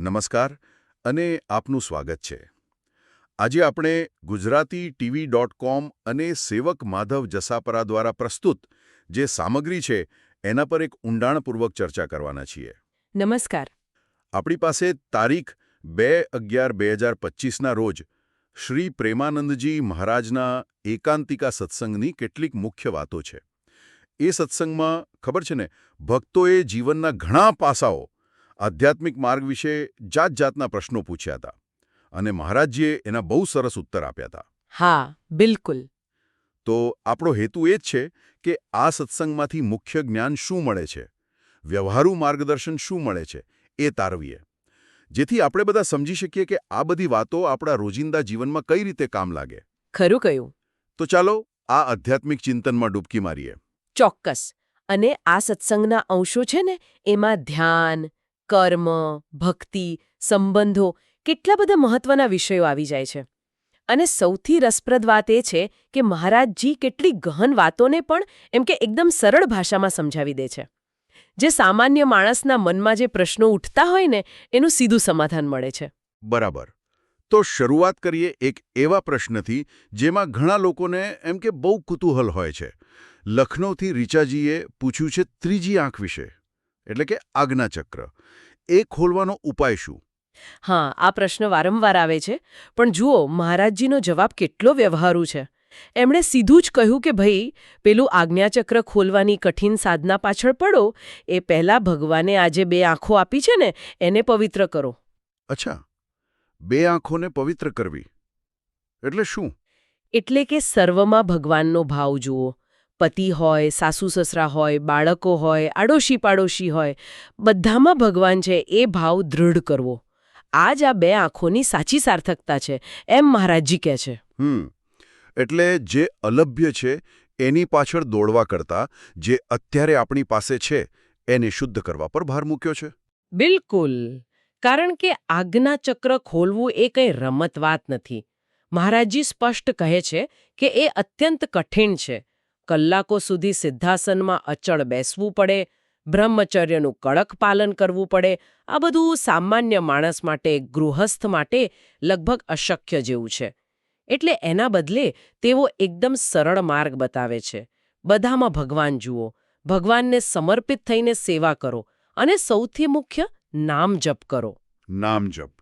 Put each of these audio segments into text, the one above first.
નમસ્કાર અને આપનું સ્વાગત છે. આજે આપણે ગુજરાતી ટીવી ડોટ કોમ અને સેવક માધવ જસાપરા દ્વારા પ્રસ્તુત જે સામગ્રી છે એના પર એક ઊંડાણપૂર્વક ચર્ચા કરવાના છીએ. નમસ્કાર. આપણી પાસે તારીખ બે અગિયાર બે હજાર પચીસના રોજ શ્રી પ્રેમાનંદજી મહારાજના એકાંતિકા સત્સંગની કેટલીક મુખ્ય વાતો છે. એ સત્સંગમાં ખબર છે ને ભક્તોએ જીવનના ઘણા પાસાઓ આધ્યાત્મિક માર્ગ વિશે જાત જાતના પ્રશ્નો પૂછ્યા હતા અને મહારાજજીએ એના બહુ સરસ ઉત્તર આપ્યા હતા. હા બિલકુલ. તો આપણો હેતુ એ જ છે કે આ સત્સંગમાંથી મુખ્ય જ્ઞાન શું મળે છે? વ્યવહારુ માર્ગદર્શન શું મળે છે? એ તારવીએ. જેથી આપણે બધા સમજી શકીએ કે આ બધી વાતો આપણા રોજિંદા જીવનમાં કઈ રીતે કામ લાગે. ખરું કહ્યું. તો ચાલો આ આધ્યાત્મિક ચિંતનમાં ડૂબકી મારીએ. ચોક્કસ. અને આ સત્સંગના અંશો છે ને એમાં ધ્યાન કર્મ, ભક્તિ, સંબંધો કેટલા બધા મહત્વના વિષયો આવી જાય છે. અને સૌથી રસપ્રદ વાત એ છે કે મહારાજજી કેટલી ગહન વાતોને પણ એમ કે એકદમ સરળ ભાષામાં સમજાવી દે છે. જે સામાન્ય માણસના મનમાં જે પ્રશ્નો ઉઠતા હોય ને, એનું સીધું સમાધાન મળે છે. બરાબર. તો શરૂઆત કરીએ એક એવા પ્રશ્નથી જેમાં ઘણા લોકોને એમ કે બહુ કુતૂહલ હોય છે. લખનૌથી રીચાજીએ પૂછ્યું છે ત્રીજી આંખ વિશે, એટલે કે આજ્ઞાચક્ર. એ ખોલવાનો ઉપાય શું? હા આ પ્રશ્ન વારંવાર આવે છે પણ જુઓ મહારાજજીનો જવાબ કેટલો વ્યવહારુ છે. એમણે સીધું જ કહ્યું કે ભાઈ પેલું આજ્ઞાચક્ર ખોલવાની કઠિન સાધના પાછળ પડો એ પહેલા ભગવાને આજે બે આંખો આપી છે ને એને પવિત્ર કરો. અચ્છા બે આંખોને પવિત્ર કરવી. એટલે શું? એટલે કે સર્વમાં ભગવાનનો ભાવ જુઓ. પતિ હોય સાસુ સસરા હોય બાળકો હોય આડોશી પાડોશી હોય બધામાં ભગવાન છે એ ભાવ દૃઢ કરવો. આ જ આ બે આંખોની સાચી સાર્થકતા છે એમ મહારાજજી કહે છે. હમ. એટલે જે અલભ્ય છે એની પાછળ દોડવા કરતા જે અત્યારે આપણી પાસે છે એને શુદ્ધ કરવા પર ભાર મૂક્યો છે. બિલકુલ. કારણ કે આજ્ઞા ચક્ર ખોલવું એ કંઈ રમત વાત નથી. મહારાજજી સ્પષ્ટ કહે છે કે એ અત્યંત કઠિન છે. કલાકો સુધી સિદ્ધાસનમાં અચળ બેસવું પડે બ્રહ્મચર્યનું કડક પાલન કરવું પડે આ બધું સામાન્ય માણસ માટે ગૃહસ્થ માટે લગભગ અશક્ય જેવું છે. એટલે એના બદલે તેઓ એકદમ સરળ માર્ગ બતાવે છે. બધામાં ભગવાન જુઓ ભગવાનને સમર્પિત થઈને સેવા કરો અને સૌથી મુખ્ય નામ જપ કરો. નામ જપ.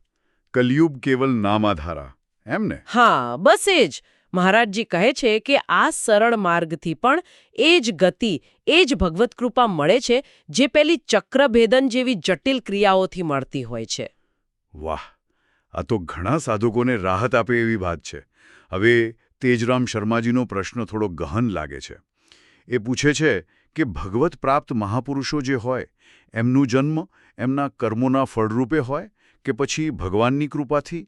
કલયુગ કેવલ નામાધારા એમ ને? હા બસ એ જ. મહારાજજી કહે છે કે આ સરળ માર્ગથી પણ એ જ ગતિ, એ જ ભગવત કૃપા મળે છે, જે પેલી ચક્રભેદન જેવી જટિલ ક્રિયાઓથી મળતી હોય છે. વાહ! આ તો ઘણા સાધકોને રાહત આપે એવી વાત છે. હવે તેજરામ શર્માજીનો પ્રશ્ન થોડો ગહન લાગે છે. એ પૂછે છે કે ભગવત પ્રાપ્ત મહાપુરુષો જે હોય, એમનું જન્મ એમના કર્મોના ફળરૂપે હોય કે પછી ભગવાનની કૃપાથી?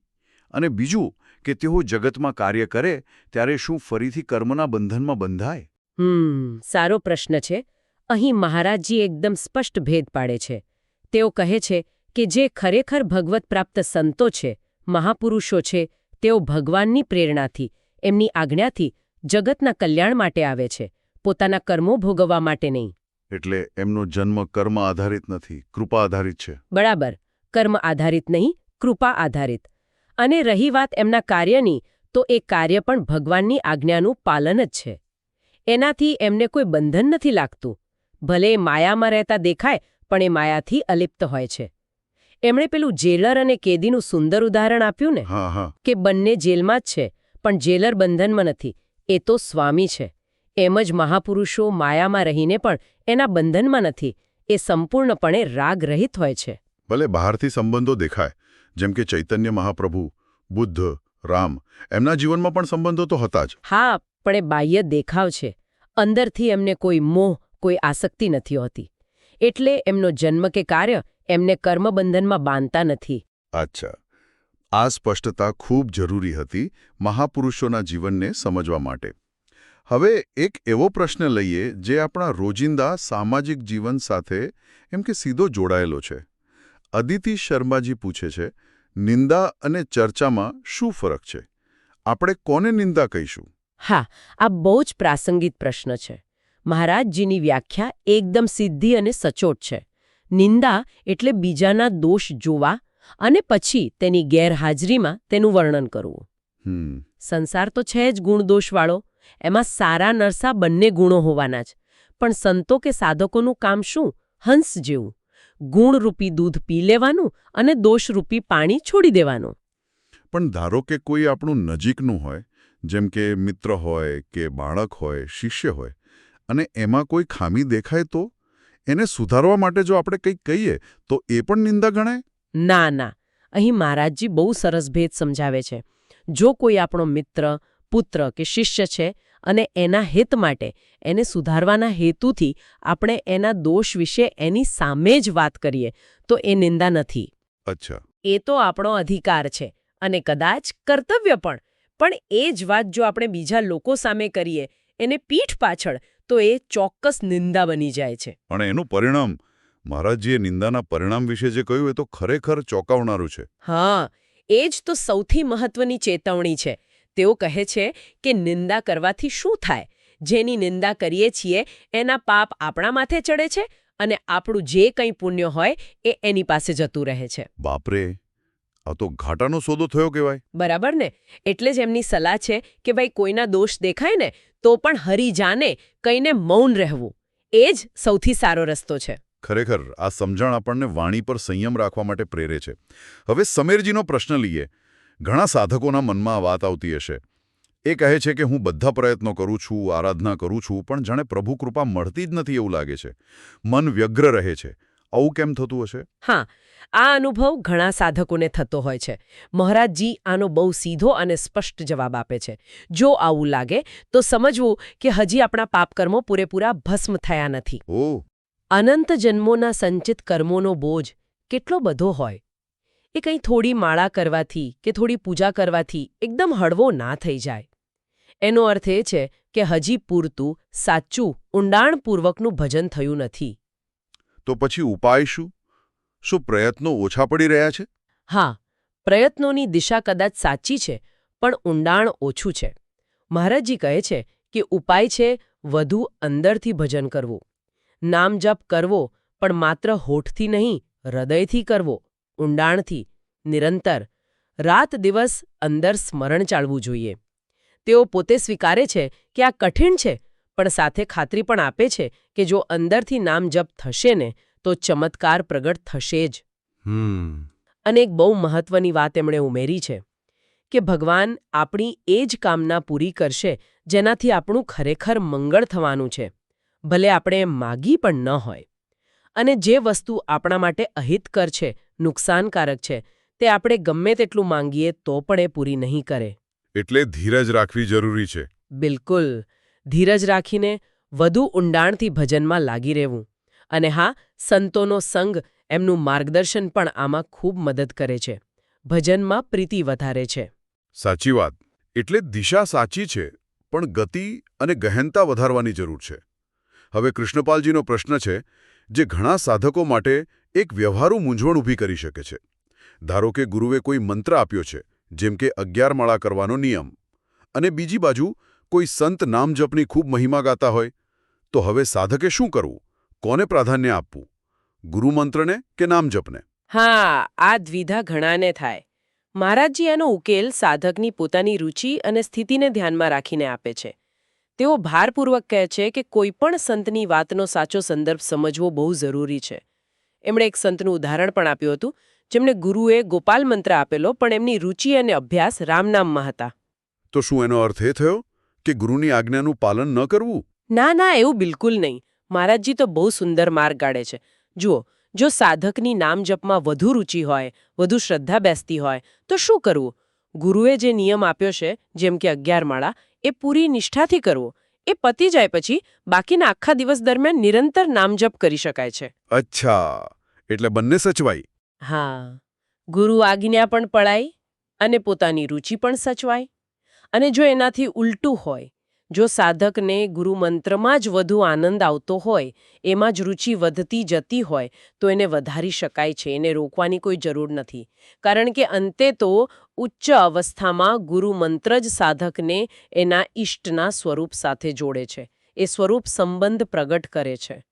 અને બીજું કે તેઓ જગતમાં કાર્ય કરે ત્યારે શું ફરીથી કર્મના બંધનમાં બંધાય? હમ સારો પ્રશ્ન છે. અહીં મહારાજજી એકદમ સ્પષ્ટ ભેદ પાડે છે. તેઓ કહે છે કે જે ખરેખર ભગવત પ્રાપ્ત સંતો છે મહાપુરુષો છે તેઓ ભગવાનની પ્રેરણાથી એમની આજ્ઞાથી જગતના કલ્યાણ માટે આવે છે પોતાના કર્મો ભોગવવા માટે નહીં. એટલે એમનો જન્મ કર્મ આધારિત નથી કૃપા આધારિત છે. બરાબર. કર્મ આધારિત નહીં કૃપા આધારિત. અને રહી વાત એમના કાર્યની તો એ કાર્ય પણ ભગવાનની આજ્ઞાનું પાલન જ છે. એનાથી એમને કોઈ બંધન નથી લાગતું. ભલે માયામાં રહેતા દેખાય પણ એ માયાથી અલિપ્ત હોય છે. એમણે પેલું જેલર અને કેદીનું સુંદર ઉદાહરણ આપ્યું ને? કે બંને જેલમાં જ છે પણ જેલર બંધનમાં નથી. એ તો સ્વામી છે. એમ જ મહાપુરુષો માયામાં રહીને પણ એના બંધનમાં નથી. એ સંપૂર્ણપણે રાગ રહિત હોય છે. ભલે બહારથી સંબંધો દેખાય જેમ કે ચૈતન્ય મહાપ્રભુ બુદ્ધ રામ એમના જીવનમાં પણ સંબંધો તો હતા જ. હા પણ એ બાહ્ય દેખાવ છે. અંદરથી એમને કોઈ મોહ કોઈ આસક્તિ નથી હોતી. એટલે એમનો જન્મ કે કાર્ય એમને કર્મબંધનમાં બાંધતા નથી. અચ્છા. આ સ્પષ્ટતા ખૂબ જરૂરી હતી મહાપુરુષોના જીવનને સમજવા માટે. હવે એક એવો પ્રશ્ન લઈએ જે આપણા રોજિંદા સામાજિક જીવન સાથે એમ કે સીધો જોડાયેલો છે. અદિતિ શર્માજી પૂછે છે નિંદા અને ચર્ચામાં શું ફરક છે? આપણે કોને નિંદા કહીશું? હા આ બહુ જ પ્રાસંગિક પ્રશ્ન છે. મહારાજજીની વ્યાખ્યા એકદમ સીધી અને સચોટ છે. નિંદા એટલે બીજાના દોષ જોવા અને પછી તેની ગેરહાજરીમાં તેનું વર્ણન કરવું. સંસાર તો છે જ ગુણદોષવાળો એમાં સારા નરસા બંને ગુણો હોવાના જ. પણ સંતો કે સાધકોનું કામ શું? હંસ જેવું. ગુણરૂપી દૂધ પી લેવાનું અને દોષરૂપી પાણી છોડી દેવાનું. પણ ધારો કે કોઈ આપણું નજીકનું હોય જેમ કે મિત્ર હોય કે બાળક હોય શિષ્ય હોય અને એમાં કોઈ ખામી દેખાય તો? એને સુધારવા માટે જો આપણે કંઈક કહીએ તો એ પણ નિંદા ગણાય? ના ના. અહીં મહારાજજી બહુ સરસ ભેદ સમજાવે છે. જો કોઈ આપણો મિત્ર પુત્ર કે શિષ્ય છે અને એના હિત માટે એને સુધારવાના હેતુથી આપણે એના દોષ વિશે એની સામે જ વાત કરીએ તો એ નિંદા નથી. અચ્છા. એ તો આપણો અધિકાર છે અને કદાચ કર્તવ્ય પણ. પણ એ જ વાત જો આપણે બીજા લોકો સામે કરીએ એને પીઠ પાછળ તો એ ચોક્કસ નિંદા બની જાય છે. પણ એનું પરિણામ મહારાજજીએ નિંદાના પરિણામ વિશે જે કહ્યું એ તો ખરેખર ચોંકાવનારું છે. હા એ જ તો સૌથી મહત્વની ચેતવણી છે. તેઓ કહે છે કે નિંદા કરવાથી શું થાય? જેની નિંદા કરીએ છીએ એના પાપ આપણા માથે ચડે છે અને આપણું જે કંઈ પુણ્ય હોય એ એની પાસે જતું રહે છે. બાપરે આ તો ઘાટાનો સોદો થયો કહેવાય. બરાબર ને? એટલે જ એમની સલાહ છે કે ભાઈ કોઈના દોષ દેખાય ને તો પણ હરી જાને કહીને મૌન રહેવું. એ જ સૌથી સારો રસ્તો છે. ખરેખર આ સમજણ આપણને વાણી પર સંયમ રાખવા માટે પ્રેરે છે. હવે સમીરજીનો પ્રશ્ન લઈએ. ઘણા સાધકોના મનમાં વાત આવતી હશે. એ કહે છે કે હું બધા પ્રયત્નો કરું છું આરાધના કરું છું પણ જાણે પ્રભુ કૃપા મળતી જ નથી એવું લાગે છે. મન વ્યગ્ર રહે છે. આવું કેમ થતું હશે? હા આ અનુભવ ઘણા સાધકોને થતો હોય છે. મહારાજજી આનો બહુ સીધો અને સ્પષ્ટ જવાબ આપે છે. જો આવું લાગે તો સમજવું કે હજી આપણા પાપકર્મો પૂરેપૂરા ભસ્મ થયા નથી. અનંત જન્મોના સંચિત કર્મોનો બોજ કેટલો બધો હોય. એ કંઈ થોડી માળા કરવાથી કે થોડી પૂજા કરવાથી એકદમ હળવો ના થઈ જાય. એનો અર્થ એ છે કે હજી પૂરતું સાચું ઊંડાણપૂર્વકનું ભજન થયું નથી. તો પછી ઉપાય શું? શું પ્રયત્નો ઓછા પડી રહ્યા છે? હા પ્રયત્નોની દિશા કદાચ સાચી છે પણ ઊંડાણ ઓછું છે. મહારાજજી કહે છે કે ઉપાય છે વધુ અંદરથી ભજન કરવું. નામ જપ કરવો પણ માત્ર હોઠથી નહીં હૃદયથી કરવો ઊંડાણથી નિરંતર. રાત દિવસ અંદર સ્મરણ ચાલવું જોઈએ. તેઓ પોતે સ્વીકારે છે કે આ કઠિન છે પણ સાથે ખાતરી પણ આપે છે કે જો અંદરથી નામ જપ થશે ને તો ચમત્કાર પ્રગટ થશે જ. અને એક બહુ મહત્વની વાત એમણે ઉમેરી છે કે ભગવાન આપણી એ જ કામના પૂરી કરશે જેનાથી આપણું ખરેખર મંગળ થવાનું છે ભલે આપણે માગી પણ ન હોય. અને જે વસ્તુ આપણા માટે અહિતકર છે નુકસાનકારક છે તે આપણે ગમે તેટલું માંગીએ તો પણ એ પૂરી નહીં કરે. એટલે ધીરજ રાખવી જરૂરી છે. બિલકુલ. ધીરજ રાખીને વધુ ઊંડાણથી ભજનમાં લાગી રહેવું. અને હા સંતોનો સંગ એમનું માર્ગદર્શન પણ આમાં ખૂબ મદદ કરે છે. ભજનમાં પ્રીતિ વધારે છે. સાચી વાત. એટલે દિશા સાચી છે પણ ગતિ અને ગહેનતા વધારવાની જરૂર છે. હવે કૃષ્ણપાલજીનો પ્રશ્ન છે જે ઘણા સાધકો માટે એક વ્યવહારુ મૂંઝવણ ઊભી કરી શકે છે. ધારો કે ગુરુએ કોઈ મંત્ર આપ્યો છે જેમ કે અગિયાર માળા કરવાનો નિયમ. અને બીજી બાજુ, કોઈ સંત નામ જપની ખૂબ મહિમા ગાતા હોય, તો હવે સાધકે શું કરવું? કોને પ્રાધાન્ય આપવું? ગુરુમંત્રને કે નામજપને? હા, આ દ્વિધા ઘણાને થાય. મહારાજજી એનો ઉકેલ સાધકની પોતાની રુચિ અને સ્થિતિને ધ્યાનમાં રાખીને આપે છે. તેઓ ભારપૂર્વક કહે છે કે કોઈ પણ સંતની વાતનો સાચો સંદર્ભ સમજવો બહુ જરૂરી છે. એમણે એક સંતનું ઉદાહરણ પણ આપ્યું હતું. જેમણે ગુરુએ ગોપાલ મંત્ર આપેલો પણ એમની રુચિ અને અભ્યાસ રામનામમાં હતા. તો શું એનો અર્થ એ થયો કે ગુરુની આજ્ઞાનું પાલન ન કરવું? ના ના એવું બિલકુલ નહીં. મહારાજજી તો બહુ સુંદર માર્ગ કાઢે છે. જુઓ જો સાધકની નામ જપમાં વધુ રુચિ હોય વધુ શ્રદ્ધા બેસતી હોય તો શું કરવું? ગુરુએ જે નિયમ આપ્યો છે જેમ કે અગિયાર માળા એ પૂરી નિષ્ઠાથી કરવો. એ પતી જાય પછી બાકીના આખા દિવસ દરમિયાન નિરંતર નામ જપ કરી શકાય છે. અચ્છા એટલે બંને સચવાઈ. હા, ગુરુ આજ્ઞા પણ પળાય અને પોતાની રુચિ પણ સચવાય. અને જો એનાથી ઉલટું હોય, જો સાધકને ગુરુ મંત્રમાં જ વધુ આનંદ આવતો હોય, એમાં જ રુચિ વધતી જતી હોય, તો એને વધારી શકાય છે, એને રોકવાની કોઈ જરૂર નથી. કારણ કે અંતે તો ઉચ્ચ અવસ્થામાં ગુરુ મંત્ર જ સાધકને એના ઇષ્ટના સ્વરૂપ સાથે જોડે છે. એ સ્વરૂપ સંબંધ પ્રગટ કરે છે.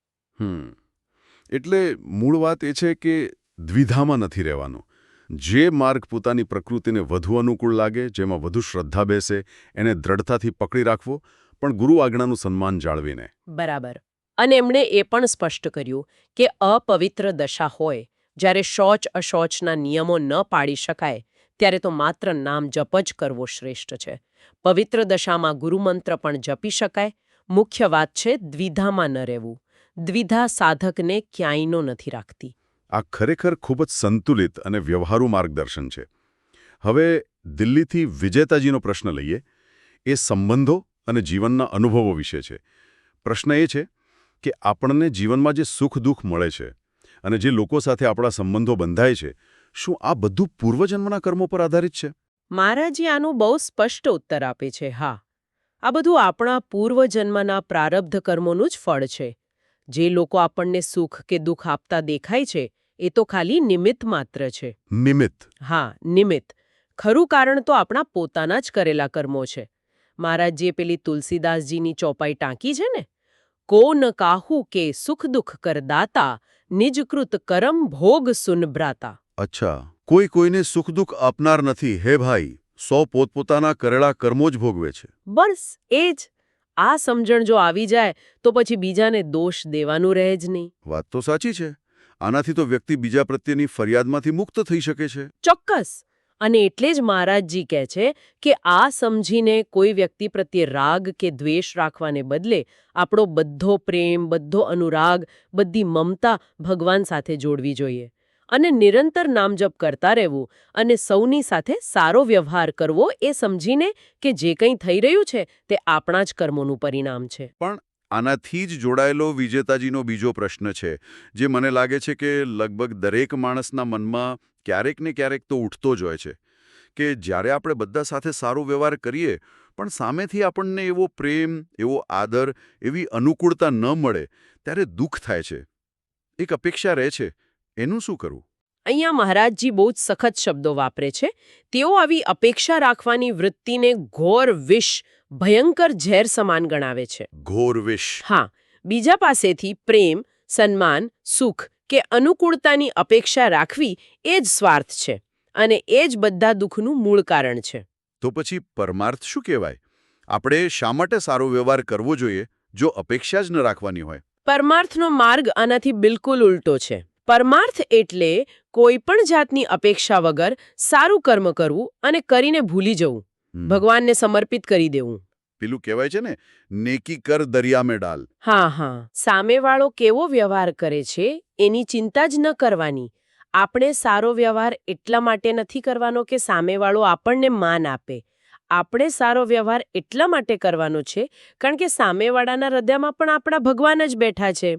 એટલે મૂળ વાત એ છે કે દ્વિધામાં નથી રહેવાનું. જે માર્ગ પોતાની પ્રકૃતિને વધુ અનુકૂળ લાગે, જેમાં વધુ શ્રદ્ધા બેસે, એને દ્રઢતાથી પકડી રાખવો, પણ ગુરુ આજ્ઞાનું સન્માન જાળવીને. બરાબર. અને એમણે એ પણ સ્પષ્ટ કર્યું કે અપવિત્ર દશા હોય, જ્યારે શૌચ અશૌચના નિયમો ન પાળી શકાય, ત્યારે તો માત્ર નામ જપ જ કરવો શ્રેષ્ઠ છે. પવિત્ર દશામાં ગુરુમંત્ર પણ જપી શકાય. મુખ્ય વાત છે દ્વિધામાં ન રહેવું. દ્વિધા સાધકને ક્યાંયનો નથી રાખતી. આ ખરેખર ખૂબ જ સંતુલિત અને વ્યવહારુ માર્ગદર્શન છે. હવે દિલ્હીથી વિજેતાજીનો પ્રશ્ન લઈએ. એ સંબંધો અને જીવનના અનુભવો વિશે છે. પ્રશ્ન એ છે કે આપણને જીવનમાં જે સુખ દુઃખ મળે છે અને જે લોકો સાથે આપણા સંબંધો બંધાય છે, શું આ બધું પૂર્વજન્મના કર્મો પર આધારિત છે? મહારાજી આનું બહુ સ્પષ્ટ ઉત્તર આપે છે, હા. આ બધું આપણા પૂર્વજન્મના પ્રારબ્ધ કર્મોનું જ ફળ છે. જે લોકો આપણને સુખ કે દુઃખ આપતા દેખાય છે એ તો ખાલી નિમિત્ત માત્ર છે. નિમિત્ત. હા નિમિત્ત. ખરું કારણ તો આપણા પોતાના જ કરેલા કર્મો છે. મહારાજજીએ પેલી તુલસીદાસજીની ચોપાઈ ટાંકી છે ને કો ન કાહુ કે સુખ દુઃખ કરદાતા નિજકૃત કરમ ભોગ સુનભ્રાતા અચ્છા કોઈ કોઈને સુખ દુઃખ આપનાર નથી હે ભાઈ સો પોતપોતાના કરેલા કર્મો જ ભોગવે છે. બસ એ જ. આ સમજણ જો આવી જાય તો પછી બીજાને દોષ દેવાનું રહે જ નહીં. વાત તો સાચી છે. આનાથી તો વ્યક્તિ બીજા પ્રત્યેની ફરિયાદમાંથી મુક્ત થઈ શકે છે. ચોક્કસ. અને એટલે જ મહારાજજી કહે છે કે આ સમજીને કોઈ વ્યક્તિ પ્રત્યે રાગ કે દ્વેષ રાખવાને બદલે આપણો બધો પ્રેમ બધો અનુરાગ બધી મમતા ભગવાન સાથે જોડવી જોઈએ અને નિરંતર નામજપ કરતા રહેવું અને સૌની સાથે સારો વ્યવહાર કરવો એ સમજીને કે જે કંઈ થઈ રહ્યું છે તે આપણા જ કર્મોનું પરિણામ છે. આનાથી જ જોડાયેલો વિજેતાજીનો બીજો પ્રશ્ન છે, જે મને લાગે છે કે લગભગ દરેક માણસના મનમાં ક્યારેક ને ક્યારેક તો ઉઠતો જ હોય છે, કે જ્યારે આપણે બધા સાથે સારો વ્યવહાર કરીએ, પણ સામેથી આપણને એવો પ્રેમ, એવો આદર, એવી અનુકૂળતા ન મળે, ત્યારે દુઃખ થાય છે. એક અપેક્ષા રહે છે. એનું શું કરવું? અહીંયા મહારાજજી બહુ જ સખત શબ્દો વાપરે છે. તેઓ આવી અપેક્ષા રાખવાની વૃત્તિને ઘોર વિષ ભયંકર ઝેર સમાન ગણાવે છે. ઘોર વિષ. હા બીજા પાસેથી પ્રેમ સન્માન સુખ કે અનુકૂળતાની અપેક્ષા રાખવી એ જ સ્વાર્થ છે અને એ જ બધા દુઃખનું મૂળ કારણ છે. તો પછી પરમાર્થ શું કહેવાય? આપણે શા માટે સારો વ્યવહાર કરવો જોઈએ જો અપેક્ષા જ ન રાખવાની હોય? પરમાર્થનો માર્ગ આનાથી બિલકુલ ઉલટો છે. પરમાર્થ એટલે કોઈ પણ જાતની અપેક્ષા વગર સારું કર્મ કરવું અને કરીને ભૂલી જવું. ભગવાનને સમર્પિત કરી દેવું. પેલું કહેવાય છે ને નેકી કર દરિયા મેં ડાલ. હા હા. સામેવાળો કેવો વ્યવહાર કરે છે એની ચિંતા જ ન કરવાની. આપણે સારો વ્યવહાર એટલા માટે નથી કરવાનો કે સામેવાળો આપણને માન આપે. આપણે સારો વ્યવહાર એટલા માટે કરવાનો છે કારણ કે સામેવાળાના હૃદયમાં પણ આપણા ભગવાન જ બેઠા છે.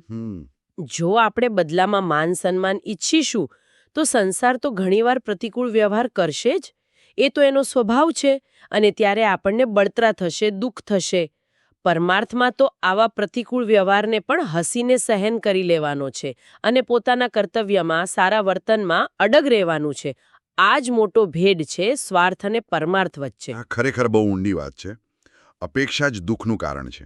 જો આપણે બદલામાં માન સન્માન ઈચ્છીશું તો સંસાર તો ઘણીવાર પ્રતિકૂળ વ્યવહાર કરશે જ. એ તો એનો સ્વભાવ છે અને ત્યારે આપણને બળતરા થશે, દુઃખ થશે. પરમાર્થમાં તો આવા પ્રતિકૂળ વ્યવહારને પણ હસીને સહન કરી લેવાનો છે અને પોતાના કર્તવ્યમાં, સારા વર્તનમાં અડગ રહેવાનું છે. આ જ મોટો ભેદ છે સ્વાર્થ અને પરમાર્થ વચ્ચે. ખરેખર બહુ ઊંડી વાત છે. અપેક્ષા જ દુઃખનું કારણ છે.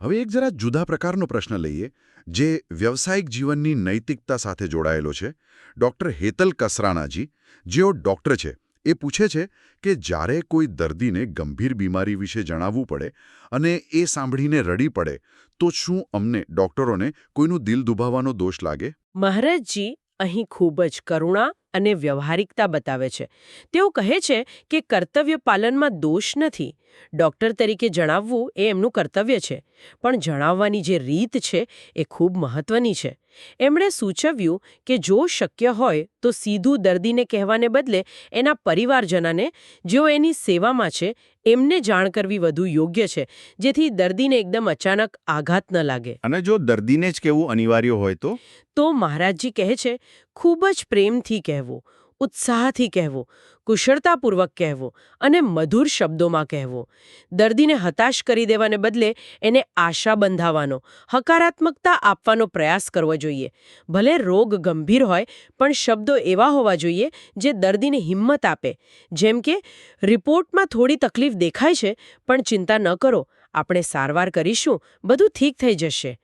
હવે એક જરા જુદા પ્રકારનો પ્રશ્ન લઈએ, જે વ્યવસાયિક જીવનની નૈતિકતા સાથે જોડાયેલો છે. ડૉક્ટર હેતલ કસરાણાજી જેઓ ડૉક્ટર છે એ પૂછે છે કે જ્યારે કોઈ દર્દીને ગંભીર બીમારી વિશે જણાવવું પડે અને એ સાંભળીને રડી પડે, તો શું અમને ડૉક્ટરોને કોઈનું દિલ દુભાવવાનો દોષ લાગે? મહારાજજી, અહીં ખૂબ જ કરુણા અને વ્યવહારિકતા બતાવે છે. તેઓ કહે છે કે કર્તવ્ય પાલનમાં દોષ નથી. ડોક્ટર તરીકે જણાવવું એ એમનું કર્તવ્ય છે પણ જણાવવાની જે રીત છે એ ખૂબ મહત્વની છે. એમણે સૂચવ્યું કે જો શક્ય હોય તો સીધું દર્દીને કહેવાને બદલે એના પરિવારજનાને જેઓ એની સેવામાં છે એમને જાણ કરવી વધુ યોગ્ય છે જેથી દર્દીને એકદમ અચાનક આઘાત ન લાગે. અને જો દર્દીને જ કહેવું અનિવાર્ય હોય તો? તો મહારાજજી કહે છે ખૂબ જ પ્રેમથી કહેવું. ઉત્સાહથી કહેવો, કુશળતાપૂર્વક કહેવો અને મધુર શબ્દોમાં કહેવો. દર્દીને હતાશ કરી દેવાને બદલે એને આશા બંધાવવાનો, હકારાત્મકતા આપવાનો પ્રયાસ કરવો જોઈએ. ભલે રોગ ગંભીર હોય, પણ શબ્દો એવા હોવા જોઈએ જે દર્દીને હિંમત આપે. જેમ કે, રિપોર્ટમાં થોડી તકલીફ દેખાય છે, પણ ચિંતા ન કરો. આપણે સારવાર કરીશું, બધું ઠીક થઈ જશે.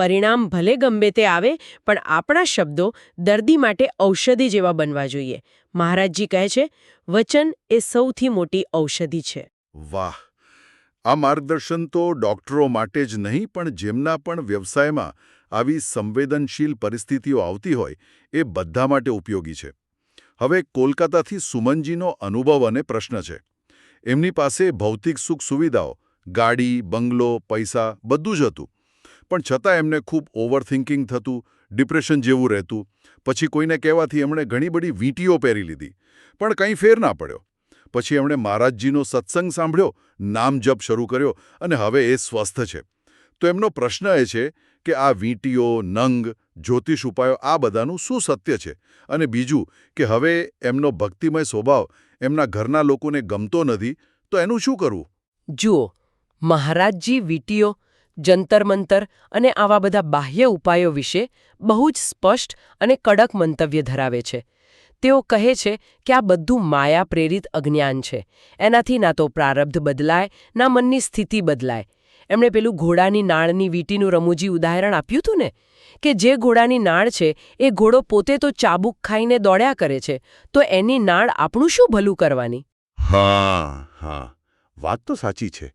પરિણામ ભલે ગમે તે આવે, પણ આપણા શબ્દો દર્દી માટે ઔષધિ જેવા બનવા જોઈએ. મહારાજજી કહે છે, વચન એ સૌથી મોટી ઔષધિ છે. વાહ! આ માર્ગદર્શન તો ડોક્ટરો માટે જ નહીં, પણ જેમના પણ વ્યવસાયમાં આવી સંવેદનશીલ પરિસ્થિતિઓ આવતી હોય, એ બધા માટે ઉપયોગી છે. હવે કોલકાતાથી સુમનજીનો અનુભવ અને પ્રશ્ન છે. એમની પાસે ભૌતિક સુખ સુવિધાઓ, ગાડી, બંગલો, પૈસા બધું જ હતું. પણ છતાં એમને ખૂબ ઓવરથિંકિંગ થતું, ડિપ્રેશન જેવું રહેતું. પછી કોઈને કહેવાથી એમણે ઘણી બધી વીંટીઓ પહેરી લીધી. પણ કંઈ ફેર ના પડ્યો. પછી એમણે મહારાજજીનો સત્સંગ સાંભળ્યો, નામ જપ શરૂ કર્યો અને હવે એ સ્વસ્થ છે. તો એમનો પ્રશ્ન એ છે કે આ વીંટીઓ, નંગ, જ્યોતિષ ઉપાયો આ બધાનું શું સત્ય છે? અને બીજું કે હવે એમનો ભક્તિમય સ્વભાવ એમના ઘરના લોકોને ગમતો નથી, તો એનું શું કરવું? જુઓ, મહારાજજી વીટીઓ જંતર મંતર અને આવા બધા બાહ્ય ઉપાયો વિશે બહુ જ સ્પષ્ટ અને કડક મંતવ્ય ધરાવે છે. તેઓ કહે છે કે આ બધું માયા પ્રેરિત અજ્ઞાન છે. એનાથી ના તો પ્રારબ્ધ બદલાય, ના મનની સ્થિતિ બદલાય. એમણે પેલું ઘોડાની નાળની વીંટીનું રમૂજી ઉદાહરણ આપ્યું હતું ને? કે જે ઘોડાની નાળ છે, એ ઘોડો પોતે તો ચાબુક ખાઈને દોડ્યા કરે છે, તો એની નાળ આપણું શું ભલું કરવાની? હા હા. વાત તો સાચી છે.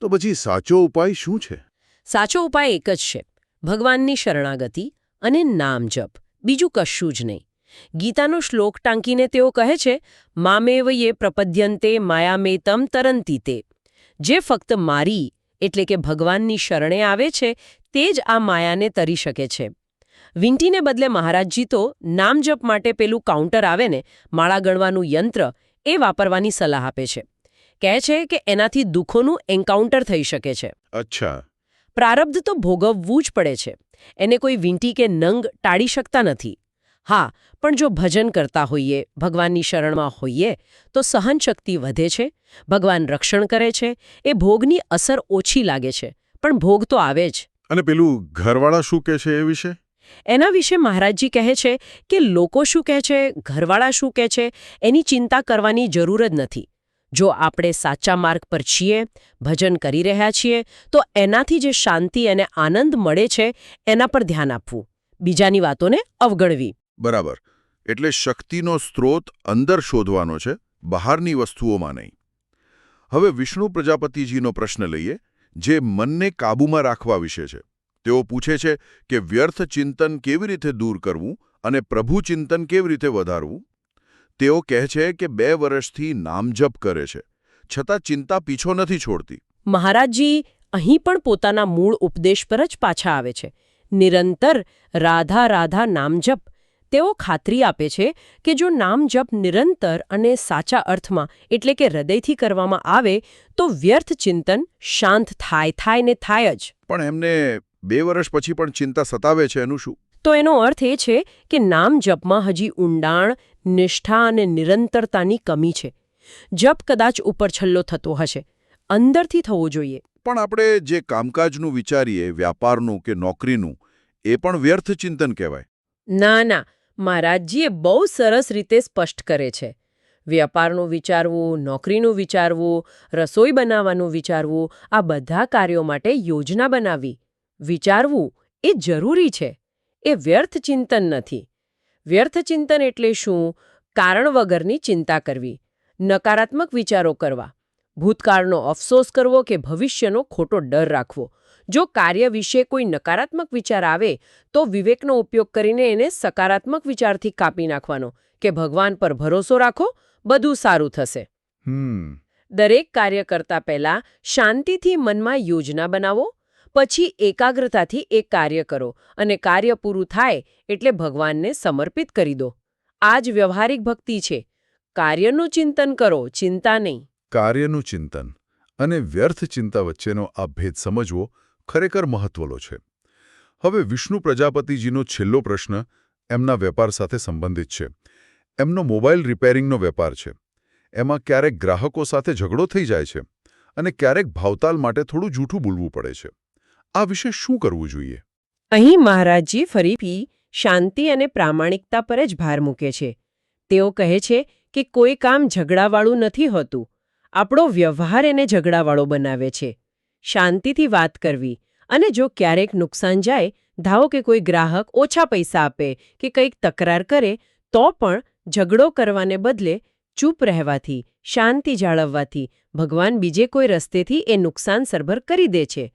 તો પછી સાચો ઉપાય શું છે? સાચો ઉપાય એક જ છે. ભગવાનની શરણાગતિ અને નામ જપ. બીજું કશું જ નહીં. ગીતાનો શ્લોક ટાંકીને તેઓ કહે છે, મામેવ યે પ્રપદ્યંતે, માયામેતમ તરંતી તે જે ફક્ત મારી, એટલે કે ભગવાનની શરણે આવે છે, તે જ આ માયાને તરી શકે છે. વિંટીને બદલે મહારાજજી તો નામ જપ માટે પેલું કાઉન્ટર આવે ને, માળા ગણવાનું યંત્ર, એ વાપરવાની સલાહ આપે છે. કહે છે કે એનાથી દુઃખોનું એન્કાઉન્ટર થઈ શકે છે. અચ્છા. પ્રારબ્ધ તો ભોગવવું જ પડે છે. એને કોઈ વીંટી કે નંગ ટાળી શકતા નથી. હા પણ જો ભજન કરતા હોઈએ ભગવાનની શરણમાં હોઈએ તો સહનશક્તિ વધે છે ભગવાન રક્ષણ કરે છે એ ભોગની અસર ઓછી લાગે છે પણ ભોગ તો આવે જ. અને પેલું ઘરવાળા શું કહે છે એ વિશે? એના વિશે મહારાજજી કહે છે કે લોકો શું કહે છે ઘરવાળા શું કહે છે એની ચિંતા કરવાની જરૂર જ નથી. જો આપણે સાચા માર્ગ પર છીએ, ભજન કરી રહ્યા છીએ, તો એનાથી જે શાંતિ અને આનંદ મળે છે, એના પર ધ્યાન આપવું. બીજાની વાતોને અવગણવી. બરાબર. એટલે શક્તિનો સ્ત્રોત અંદર શોધવાનો છે, બહારની વસ્તુઓમાં નહીં. હવે વિષ્ણુ પ્રજાપતિજીનો પ્રશ્ન લઈએ, જે મનને કાબૂમાં રાખવા વિશે છે. તેઓ પૂછે છે કે વ્યર્થ ચિંતન કેવી રીતે દૂર કરવું અને પ્રભુ ચિંતન કેવી રીતે વધારવું? તેઓ કહે છે કે બે વર્ષથી નામજપ કરે છે છતાં ચિંતા પીછો નથી છોડતી. મહારાજજી અહીં પણ પોતાના મૂળ ઉપદેશ પર જ પાછા આવે છે. નિરંતર રાધા રાધા નામજપ. તેઓ ખાતરી આપે છે કે જો નામજપ નિરંતર અને સાચા અર્થમાં એટલે કે હૃદયથી કરવામાં આવે તો વ્યર્થ ચિંતન શાંત થાય થાય ને થાય જ. પણ એમને બે વર્ષ પછી પણ ચિંતા સતાવે છે એનું શું? તો એનો અર્થ એ છે કે નામ જપમાં હજી ઊંડાણ નિષ્ઠા અને નિરંતરતાની કમી છે. જપ કદાચ ઉપરછલ્લો થતો હશે. અંદરથી થવો જોઈએ. પણ આપણે જે કામકાજનું વિચારીએ વ્યાપારનું કે નોકરીનું એ પણ વ્યર્થ ચિંતન કહેવાય. ના ના મહારાજજીએ બહુ સરસ રીતે સ્પષ્ટ કરે છે. વ્યાપારનું વિચારવું નોકરીનું વિચારવું રસોઈ બનાવવાનું વિચારવું આ બધા કાર્યો માટે યોજના બનાવી વિચારવું એ જરૂરી છે. એ વ્યર્થ ચિંતન નથી. વ્યર્થ ચિંતન એટલે શું? કારણ વગરની ચિંતા કરવી. નકારાત્મક વિચારો કરવા. ભૂતકાળનો અફસોસ કરવો કે ભવિષ્યનો ખોટો ડર રાખવો. જો કાર્ય વિશે કોઈ નકારાત્મક વિચાર આવે તો વિવેકનો ઉપયોગ કરીને એને સકારાત્મક વિચારથી કાપી નાખવાનો કે ભગવાન પર ભરોસો રાખો બધું સારું થશે. દરેક કાર્ય કરતા પહેલા શાંતિથી મનમાં યોજના બનાવો પછી એકાગ્રતાથી એ કાર્ય કરો અને કાર્ય પૂરું થાય એટલે ભગવાનને સમર્પિત કરી દો. આ જ વ્યવહારિક ભક્તિ છે. કાર્યનું ચિંતન કરો, ચિંતા નહીં. કાર્યનું ચિંતન અને વ્યર્થ ચિંતા વચ્ચેનો આ ભેદ સમજવો ખરેખર મહત્વનો છે. હવે વિષ્ણુ પ્રજાપતિજીનો છેલ્લો પ્રશ્ન એમના વેપાર સાથે સંબંધિત છે. એમનો મોબાઈલ રિપેરિંગનો વેપાર છે. એમાં ક્યારેક ગ્રાહકો સાથે ઝઘડો થઈ જાય છે અને ક્યારેક ભાવતાલ માટે થોડું જૂઠું બોલવું પડે છે. આ વિશે શું કરવું જોઈએ? અહીં મહારાજજી ફરીથી શાંતિ અને પ્રામાણિકતા પર જ ભાર મૂકે છે. તેઓ કહે છે કે કોઈ કામ ઝઘડાવાળું નથી હોતું. આપણો વ્યવહાર એને ઝઘડાવાળો બનાવે છે. શાંતિથી વાત કરવી અને જો ક્યારેક નુકસાન જાય, ધાવો કે કોઈ ગ્રાહક ઓછા પૈસા આપે કે કંઈક તકરાર કરે, તો પણ ઝઘડો કરવાને બદલે ચૂપ રહેવાથી, શાંતિ જાળવવાથી ભગવાન બીજે કોઈ રસ્તેથી એ નુકસાન સરભર કરી દે છે.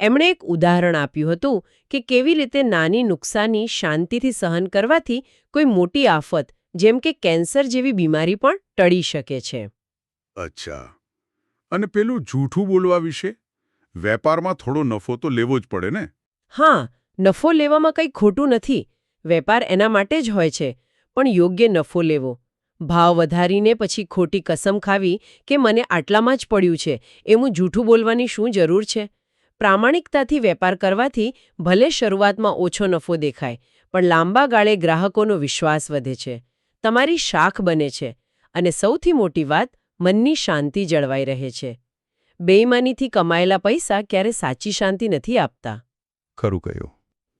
એમણે એક ઉદાહરણ આપ્યું હતું કે કેવી રીતે નાની નુકસાની શાંતિથી સહન કરવાથી કોઈ મોટી આફત જેમ કે કેન્સર જેવી બીમારી પણ ટળી શકે છે. અચ્છા. અને પેલું જૂઠું બોલવા વિશે? વેપારમાં થોડો નફો તો લેવો જ પડે ને? હા નફો લેવામાં કંઈ ખોટું નથી. વેપાર એના માટે જ હોય છે પણ યોગ્ય નફો લેવો. ભાવ વધારીને પછી ખોટી કસમ ખાવી કે મને આટલામાં જ પડ્યું છે એવું જૂઠું બોલવાની શું જરૂર છે? પ્રામાણિકતાથી વેપાર કરવાથી ભલે શરૂઆતમાં ઓછો નફો દેખાય પણ લાંબા ગાળે ગ્રાહકોનો વિશ્વાસ વધે છે. તમારી શાખ બને છે અને સૌથી મોટી વાત મનની શાંતિ જળવાઈ રહે છે. બેઈમાનીથી કમાયેલા પૈસા ક્યારે સાચી શાંતિ નથી આપતા. ખરું કહ્યું.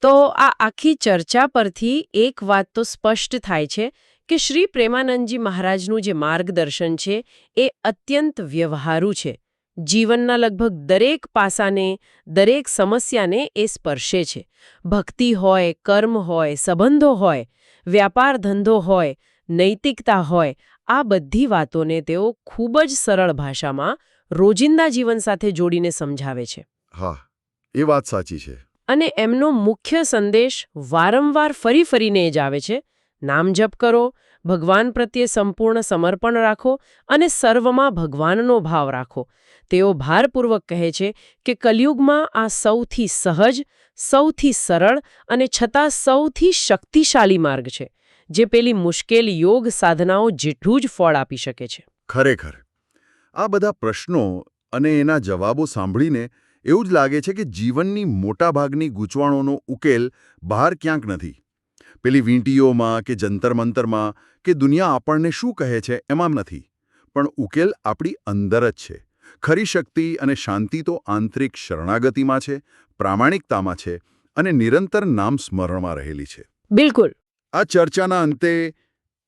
તો આ આખી ચર્ચા પરથી એક વાત તો સ્પષ્ટ થાય છે કે શ્રી પ્રેમાનંદજી મહારાજનું જે માર્ગદર્શન છે એ અત્યંત વ્યવહારુ છે. જીવનના લગભગ દરેક પાસાને દરેક સમસ્યાને એ સ્પર્શે છે. ભક્તિ હોય કર્મ હોય સંબંધો હોય વ્યાપાર ધંધો હોય નૈતિકતા હોય આ બધી વાતોને તેઓ ખૂબ જ સરળ ભાષામાં રોજિંદા જીવન સાથે જોડીને સમજાવે છે. હા એ વાત સાચી છે. અને એમનો મુખ્ય સંદેશ વારંવાર ફરી ફરીને જ આવે છે. નામ જપ કરો ભગવાન પ્રત્યે સંપૂર્ણ સમર્પણ રાખો અને સર્વમાં ભગવાનનો ભાવ રાખો. તેઓ ભારપૂર્વક કહે છે કે કલયુગમાં આ સૌથી સહજ, સૌથી સરળ અને છતાં સૌથી શક્તિશાળી માર્ગ છે, જે પેલી મુશ્કેલ યોગ સાધનાઓ જેટલું જ ફળ આપી શકે છે. ખરેખર. આ બધા પ્રશ્નો અને એના જવાબો સાંભળીને એવું જ લાગે છે કે જીવનની મોટાભાગની ગૂંચવાણોનો ઉકેલ બહાર ક્યાંક નથી. પેલી વીંટીઓમાં કે જંતર મંતરમાં કે દુનિયા આપણને શું કહે છે એમાં નથી. પણ ઉકેલ આપણી અંદર જ છે. ખરી શક્તિ અને શાંતિ તો આંતરિક શરણાગતિમાં છે પ્રામાણિકતામાં છે અને નિરંતર નામ સ્મરણમાં રહેલી છે. બિલકુલ. આ ચર્ચાના અંતે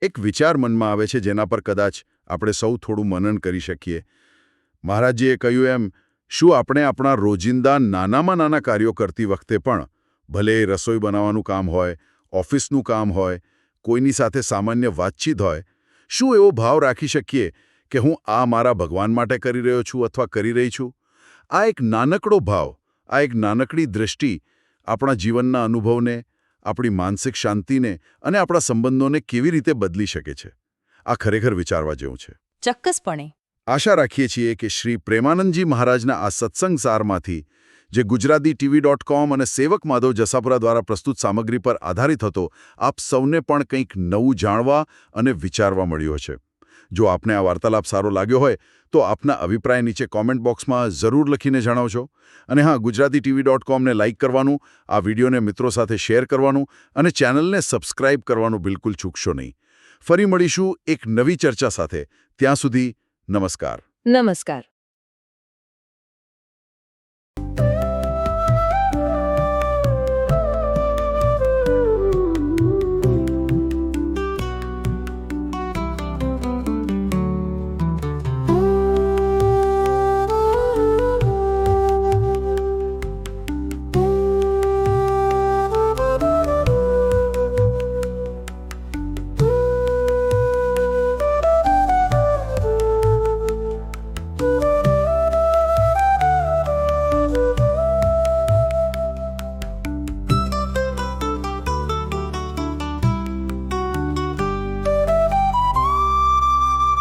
એક વિચાર મનમાં આવે છે જેના પર કદાચ આપણે સૌ થોડું મનન કરી શકીએ. મહારાજજીએ કહ્યું એમ શું આપણે આપણા રોજિંદા નાનામાં નાના કાર્યો કરતી વખતે પણ ભલે રસોઈ બનાવવાનું કામ હોય ઓફિસનું કામ હોય કોઈની સાથે સામાન્ય વાતચીત હોય શું એવો ભાવ રાખી શકીએ કે હું આ મારા ભગવાન માટે કરી રહ્યો છું અથવા કરી રહી છું? આ એક નાનકડો ભાવ આ એક નાનકડી દૃષ્ટિ આપણા જીવનના અનુભવને આપણી માનસિક શાંતિને અને આપણા સંબંધોને કેવી રીતે બદલી શકે છે? આ ખરેખર વિચારવા જેવું છે. ચોક્કસપણે. આશા રાખીએ છીએ કે શ્રી પ્રેમાનંદજી મહારાજના આ સત્સંગ સારમાંથી જે ગુજરાતી ટીવી ડોટ કોમ અને સેવક માધવ જસાપુરા દ્વારા પ્રસ્તુત સામગ્રી પર આધારિત હતો આપ સૌને પણ કંઈક નવું જાણવા અને વિચારવા મળ્યું હશે જો આપને આ વાર્તાલાપ સારો લાગ્યો હોય, તો આપના અભિપ્રાય નીચે કોમેન્ટ બોક્સમાં જરૂર લખીને જણાવજો. અને હા ગુજરાતી ટીવી ડોટ કોમને લાઇક કરવાનું, આ વિડીયોને મિત્રો સાથે શેર કરવાનું અને ચેનલને સબસ્ક્રાઇબ કરવાનું બિલકુલ ચૂકશો નહીં. ફરી મળીશું એક નવી ચર્ચા સાથે. ત્યાં સુધી નમસ્કાર. નમસ્કાર.